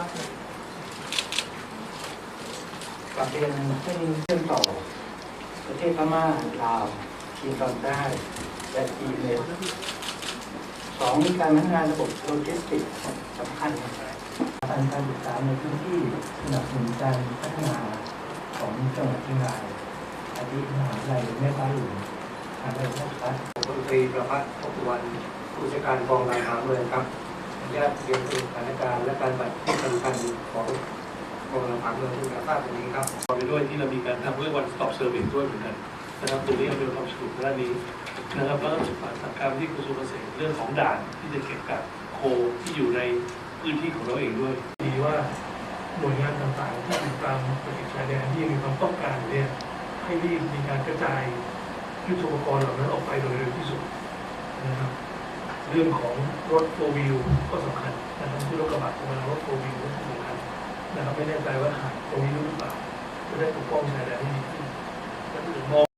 ว่าเกิดกลับเรียนให้เชื่อมต่อ ประเทศพม่าลาวจีนตอนใต้และจีนเลยสองมีการพัฒนาระบบโลจิสติกส์สำคัญการการศึกษาในพื้นที่สนับสนุนการพัฒนาของจังหวัดเชียงรายอาทิมหาวิทยาลัยแม่ฟ้าหลวงมหาวิทยาลัยราชภัฏผมพลตรีประพัฒน์พบสุวรรณผู้จัดการกองรายหาเมืองครับ ญาตเรียนสรุปสถานการณ์และการบัตรที่สำคัญของกองรายหาเมืองที่ทราบตรงนี้ครับต่อไปด้วยที่เรามีการทำเรื่อง one stop service ด้วยเหมือนกันนะครับตรงนี้เราเป็นความสรุปด้านนี้นะครับแล้วก็ฝากสั่งการที่กระทรวงเกษตรเรื่องของด่านที่จะเก็บกักโคที่อยู่ในพื้นที่ของเราเองด้วยดีว่าหน่วยงานต่างๆที่อยู่ตามตะเข็บชายแดนที่มีความต้องการเนี่ยให้รีบมีการกระจายยุทโธปกรณ์เหล่านั้นออกไปโดยเร็วที่สุดนะครับ เรื่องของรถโฟวิวก็สำคัญนะครับที่รถกระบะมารถโฟวิวก็สำคัญนะครับไม่แน่ใจว่าหาดตรงนี้หรือเปล่าจะได้ปกป้องชายแดนให้ดีขึ้นและถ้าเกิดมอง